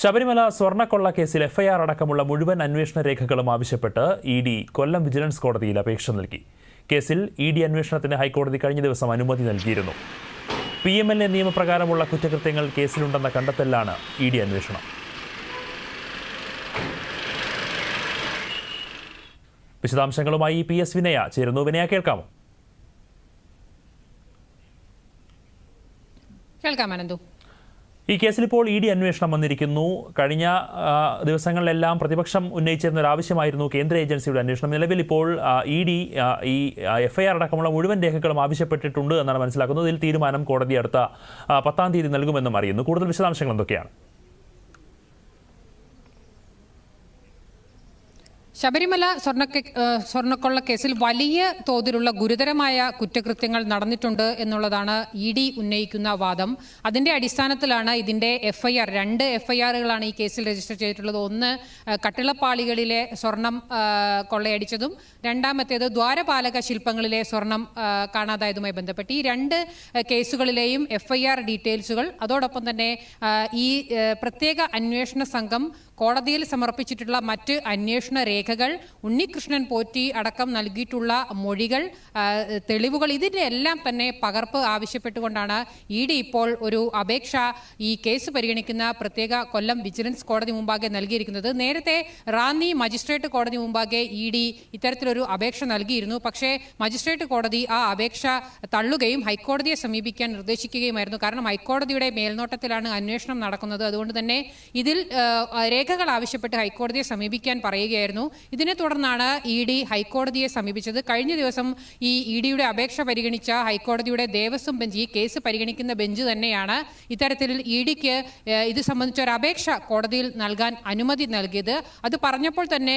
ശബരിമല സ്വർണക്കൊള്ള കേസിൽ എഫ്ഐആർ അടക്കമുള്ള മുഴുവൻ അന്വേഷണ രേഖകളും ആവശ്യപ്പെട്ട് ഇ ഡി കൊല്ലം വിജിലൻസ് കോടതിയിൽ അപേക്ഷ നൽകി. കേസിൽ ഇ ഡി അന്വേഷണത്തിന് ഹൈക്കോടതി കഴിഞ്ഞ ദിവസം അനുമതി നൽകിയിരുന്നു. പി എം എൽ എ നിയമപ്രകാരമുള്ള കുറ്റകൃത്യങ്ങൾ കേസിലുണ്ടെന്ന കണ്ടെത്തലിലാണ് ഇ ഡി അന്വേഷണം. വിശദാംശങ്ങളുമായി പി എസ് വിനയ. ചേരുന്നു വിനയ കേൾക്കാമോ? കേൾക്കാം അനന്തു. ഈ കേസിൽ ഇപ്പോൾ ഇ ഡി അന്വേഷണം വന്നിരിക്കുന്നു. കഴിഞ്ഞ ദിവസങ്ങളിലെല്ലാം പ്രതിപക്ഷം ഉന്നയിച്ചിരുന്ന ഒരു ആവശ്യമായിരുന്നു കേന്ദ്ര ഏജൻസിയുടെ അന്വേഷണം. നിലവിൽ ഇപ്പോൾ ഇ ഡി ഈ എഫ്ഐആർ അടക്കമുള്ള മുഴുവൻ രേഖകളും ആവശ്യപ്പെട്ടിട്ടുണ്ട് എന്നാണ് മനസ്സിലാക്കുന്നത്. ഇതിൽ തീരുമാനം കോടതി അടുത്ത പത്താം തീയതി നൽകുമെന്നും അറിയുന്നു. കൂടുതൽ വിശദാംശങ്ങൾ എന്തൊക്കെയാണ്? ശബരിമല സ്വർണ സ്വർണക്കൊള്ള കേസിൽ വലിയ തോതിലുള്ള ഗുരുതരമായ കുറ്റകൃത്യങ്ങൾ നടന്നിട്ടുണ്ട് എന്നുള്ളതാണ് ഇ ഡി ഉന്നയിക്കുന്ന വാദം. അതിന്റെ അടിസ്ഥാനത്തിലാണ് ഇതിന്റെ എഫ്ഐആർ. രണ്ട് എഫ്ഐആറുകളാണ് ഈ കേസിൽ രജിസ്റ്റർ ചെയ്തിട്ടുള്ളത്. ഒന്ന് കട്ടിളപ്പാളികളിലെ സ്വർണം കൊള്ളയടിച്ചതും രണ്ടാമത്തേത് ദ്വാരപാലക ശില്പങ്ങളിലെ സ്വർണം കാണാതായതുമായി ബന്ധപ്പെട്ട്. ഈ രണ്ട് കേസുകളിലെയും എഫ്ഐആർ ഡീറ്റെയിൽസുകൾ അതോടൊപ്പം തന്നെ ഈ പ്രത്യേക അന്വേഷണ സംഘം കോടതിയിൽ സമർപ്പിച്ചിട്ടുള്ള മറ്റ് അന്വേഷണ രേഖകൾ ഉണ്ണികൃഷ്ണൻ പോറ്റി അടക്കം നൽകിയിട്ടുള്ള മൊഴികൾ തെളിവുകൾ ഇതിന്റെ എല്ലാം തന്നെ പകർപ്പ് ആവശ്യപ്പെട്ടുകൊണ്ടാണ് ഇ ഡി ഇപ്പോൾ ഒരു അപേക്ഷ ഈ കേസ് പരിഗണിക്കുന്ന പ്രത്യേക കൊല്ലം വിജിലൻസ് കോടതി മുമ്പാകെ നൽകിയിരിക്കുന്നത്. നേരത്തെ റാന്നി മജിസ്ട്രേറ്റ് കോടതി മുമ്പാകെ ഇ ഡി ഇത്തരത്തിലൊരു അപേക്ഷ നൽകിയിരുന്നു. പക്ഷേ മജിസ്ട്രേറ്റ് കോടതി ആ അപേക്ഷ തള്ളുകയും ഹൈക്കോടതിയെ സമീപിക്കാൻ നിർദ്ദേശിക്കുകയുമായിരുന്നു. കാരണം ഹൈക്കോടതിയുടെ മേൽനോട്ടത്തിലാണ് അന്വേഷണം നടക്കുന്നത്. അതുകൊണ്ട് തന്നെ ഇതിൽ രേഖകൾ ആവശ്യപ്പെട്ട് ഹൈക്കോടതിയെ സമീപിക്കാൻ പറയുകയായിരുന്നു. ഇതിനെ തുടർന്നാണ് ഇ ഡി ഹൈക്കോടതിയെ സമീപിച്ചത്. കഴിഞ്ഞ ദിവസം ഈ ഇ ഡിയുടെ അപേക്ഷ പരിഗണിച്ച ഹൈക്കോടതിയുടെ ദേവസ്വം ബെഞ്ച് ഈ കേസ് പരിഗണിക്കുന്ന ബെഞ്ച് തന്നെയാണ് ഇത്തരത്തിൽ ഇ ഡിക്ക് ഇത് സംബന്ധിച്ച ഒരു അപേക്ഷ കോടതിയിൽ നൽകാൻ അനുമതി നൽകിയത്. അത് പറഞ്ഞപ്പോൾ തന്നെ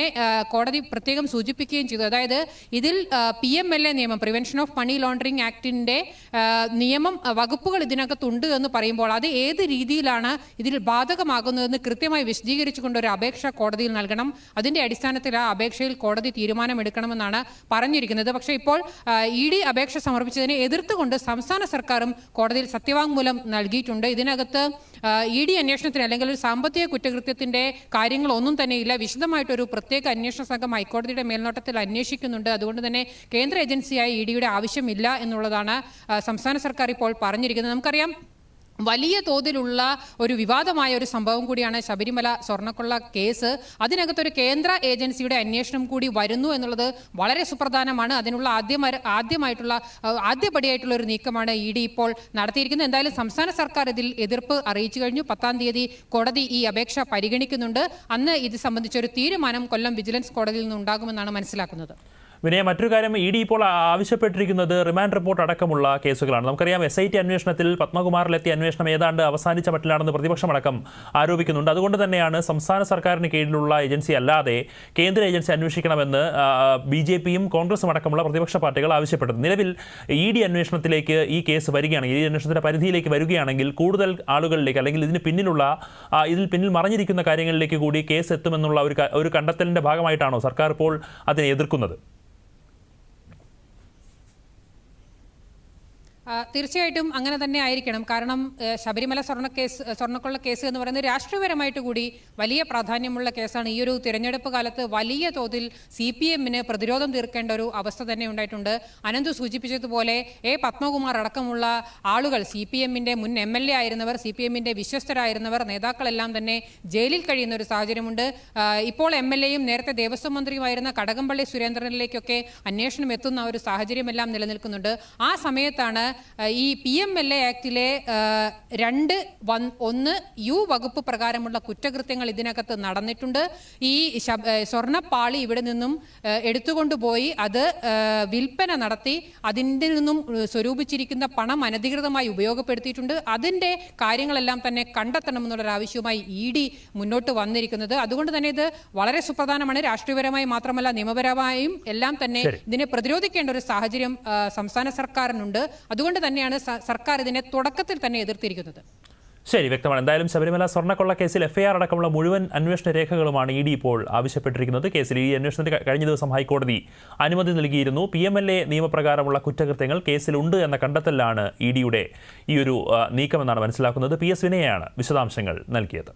കോടതി പ്രത്യേകം സൂചിപ്പിക്കുകയും ചെയ്തു. അതായത് ഇതിൽ പി എം എൽ എ നിയമം പ്രിവെൻഷൻ ഓഫ് മണി ലോണ്ടറിംഗ് ആക്ടിന്റെ ആ, നിയമം വകുപ്പുകൾ ഇതിനകത്തുണ്ട് എന്ന് പറയുമ്പോൾ അത് ഏത് രീതിയിലാണ് ഇതിൽ ബാധകമാകുന്നതെന്ന് കൃത്യമായി വിശദീകരിച്ചുകൊണ്ട് ഒരു അപേക്ഷ കോടതിയിൽ നൽകണം. അതിന്റെ അടിസ്ഥാനത്തിൽ ആ അപേക്ഷയിൽ കോടതി തീരുമാനമെടുക്കണമെന്നാണ് പറഞ്ഞിരിക്കുന്നത്. പക്ഷേ ഇപ്പോൾ ഇ ഡി അപേക്ഷ സമർപ്പിച്ചതിനെ എതിർത്തുകൊണ്ട് സംസ്ഥാന സർക്കാരും കോടതിയിൽ സത്യവാങ്മൂലം നൽകിയിട്ടുണ്ട്. ഇതിനകത്ത് ഇ ഡി അന്വേഷണത്തിന് അല്ലെങ്കിൽ ഒരു സാമ്പത്തിക കുറ്റകൃത്യത്തിന്റെ കാര്യങ്ങളൊന്നും തന്നെ ഇല്ല വിശദമായിട്ടൊരു പ്രത്യേക അന്വേഷണ സംഘം ഹൈക്കോടതിയുടെ മേൽനോട്ടത്തിൽ അന്വേഷിക്കുന്നുണ്ട്. അതുകൊണ്ട് തന്നെ കേന്ദ്ര ഏജൻസിയായ ഇ ഡിയുടെ ആവശ്യമില്ല എന്നുള്ളതാണ് സംസ്ഥാന സർക്കാർ ഇപ്പോൾ പറഞ്ഞിരിക്കുന്നത്. നമുക്കറിയാം വലിയ തോതിലുള്ള ഒരു വിവാദമായ ഒരു സംഭവം കൂടിയാണ് ശബരിമല സ്വർണക്കൊള്ള കേസ്. അതിനകത്തൊരു കേന്ദ്ര ഏജൻസിയുടെ അന്വേഷണം കൂടി വരുന്നു എന്നുള്ളത് വളരെ സുപ്രധാനമാണ്. അതിനുള്ള ആദ്യം ആദ്യമായിട്ടുള്ള ആദ്യപടിയായിട്ടുള്ള ഒരു നീക്കമാണ് ഇ ഡി ഇപ്പോൾ നടത്തിയിരിക്കുന്നത്. എന്തായാലും സംസ്ഥാന സർക്കാർ ഇതിൽ എതിർപ്പ് അറിയിച്ചു കഴിഞ്ഞു. പത്താം തീയതി കോടതി ഈ അപേക്ഷ പരിഗണിക്കുന്നുണ്ട്. അന്ന് ഇത് സംബന്ധിച്ചൊരു തീരുമാനം കൊല്ലം വിജിലൻസ് കോടതിയിൽ നിന്ന് ഉണ്ടാകുമെന്നാണ് മനസ്സിലാക്കുന്നത്. വിനയ മറ്റൊരു കാര്യം ഇ ഡി ഇപ്പോൾ ആവശ്യപ്പെട്ടിരിക്കുന്നത് റിമാൻഡ് റിപ്പോർട്ട് അടക്കമുള്ള കേസുകളാണ്. നമുക്കറിയാം എസ് ഐ ടി അന്വേഷണത്തിൽ പത്മകുമാറിലെത്തിയ അന്വേഷണം ഏതാണ്ട് അവസാനിച്ച മട്ടിലാണെന്ന് പ്രതിപക്ഷമടക്കം ആരോപിക്കുന്നുണ്ട്. അതുകൊണ്ട് തന്നെയാണ് സംസ്ഥാന സർക്കാരിന് കീഴിലുള്ള ഏജൻസി അല്ലാതെ കേന്ദ്ര ഏജൻസി അന്വേഷിക്കണമെന്ന് ബി ജെ പിയും കോൺഗ്രസും അടക്കമുള്ള പ്രതിപക്ഷ പാർട്ടികൾ ആവശ്യപ്പെട്ടത് നിലവിൽ ഇ ഡി അന്വേഷണത്തിലേക്ക് ഈ കേസ് വരികയാണെങ്കിൽ ഇ ഡി അന്വേഷണത്തിന്റെ പരിധിയിലേക്ക് വരികയാണെങ്കിൽ കൂടുതൽ ആളുകളിലേക്ക് അല്ലെങ്കിൽ ഇതിന് പിന്നിലുള്ള ഇതിൽ പിന്നിൽ മറിഞ്ഞിരിക്കുന്ന കാര്യങ്ങളിലേക്ക് കൂടി കേസ് എത്തുമെന്നുള്ള ഒരു ഒരു കണ്ടെത്തലിന്റെ ഭാഗമായിട്ടാണോ സർക്കാർ ഇപ്പോൾ അതിനെ എതിർക്കുന്നത്? തീർച്ചയായിട്ടും അങ്ങനെ തന്നെ ആയിരിക്കണം. കാരണം ശബരിമല സ്വർണ കേസ് സ്വർണക്കൊള്ള കേസ് എന്ന് പറയുന്നത് രാഷ്ട്രീയപരമായിട്ട് കൂടി വലിയ പ്രാധാന്യമുള്ള കേസാണ്. ഈ ഒരു തിരഞ്ഞെടുപ്പ് കാലത്ത് വലിയ തോതിൽ സി പി എമ്മിന് പ്രതിരോധം തീർക്കേണ്ട ഒരു അവസ്ഥ തന്നെ ഉണ്ടായിട്ടുണ്ട്. അനന്ത് സൂചിപ്പിച്ചതുപോലെ എ പത്മകുമാർ അടക്കമുള്ള ആളുകൾ സി പി എമ്മിന്റെ മുൻ എം എൽ എ ആയിരുന്നവർ സി പി എമ്മിന്റെ വിശ്വസ്തരായിരുന്നവർ നേതാക്കളെല്ലാം തന്നെ ജയിലിൽ കഴിയുന്ന ഒരു സാഹചര്യമുണ്ട്. ഇപ്പോൾ എം എൽ എയും നേരത്തെ ദേവസ്വം മന്ത്രിയുമായിരുന്ന കടകംപള്ളി സുരേന്ദ്രനിലേക്കൊക്കെ അന്വേഷണം എത്തുന്ന ഒരു സാഹചര്യമെല്ലാം നിലനിൽക്കുന്നുണ്ട്. ആ സമയത്താണ് ഈ പി എം എൽ എ ആക്ടിലെ രണ്ട് വൺ ഒന്ന് യു വകുപ്പ് പ്രകാരമുള്ള കുറ്റകൃത്യങ്ങൾ ഇതിനകത്ത് നടന്നിട്ടുണ്ട്. ഈ സ്വർണപ്പാളി ഇവിടെ നിന്നും എടുത്തുകൊണ്ട് എടുത്തുകൊണ്ടുപോയി അത് വിൽപ്പന നടത്തി അതിന്റെ നിന്നും സ്വരൂപിച്ചിരിക്കുന്ന പണം അനധികൃതമായി ഉപയോഗപ്പെടുത്തിയിട്ടുണ്ട്. അതിന്റെ കാര്യങ്ങളെല്ലാം തന്നെ കണ്ടെത്തണമെന്നുള്ള ആവശ്യവുമായി ഇ ഡി മുന്നോട്ട് വന്നിരിക്കുന്നത്. അതുകൊണ്ട് തന്നെ ഇത് വളരെ സുപ്രധാനമാണ്. രാഷ്ട്രീയപരമായി മാത്രമല്ല നിയമപരമായും എല്ലാം തന്നെ ഇതിനെ പ്രതിരോധിക്കേണ്ട ഒരു സാഹചര്യം സംസ്ഥാന സർക്കാരിനുണ്ട്. അതുകൊണ്ട് തന്നെയാണ് സർക്കാർ ഇതിനെ തുടക്കത്തിൽ തന്നെ എതിർത്തിരിക്കുന്നത്. ശരി വ്യക്തമാണ്. എന്തായാലും ശബരിമല സ്വർണക്കൊള്ള കേസിൽ എഫ്ഐആർ അടക്കമുള്ള മുഴുവൻ അന്വേഷണ രേഖകളുമാണ് ഇ ഡി ഇപ്പോൾ ആവശ്യപ്പെട്ടിരിക്കുന്നത്. കേസിൽ ഈ അന്വേഷണത്തിന് കഴിഞ്ഞ ദിവസം ഹൈക്കോടതി അനുമതി നൽകിയിരുന്നു. പി എം എൽ എ നിയമപ്രകാരമുള്ള കുറ്റകൃത്യങ്ങൾ കേസിലുണ്ട് എന്ന കണ്ടെത്തലാണ് ഇ ഡിയുടെ ഈ ഒരു നീക്കമെന്നാണ് മനസ്സിലാക്കുന്നത്. പി എസ് വിനയാണ് വിശദാംശങ്ങൾ നൽകിയത്.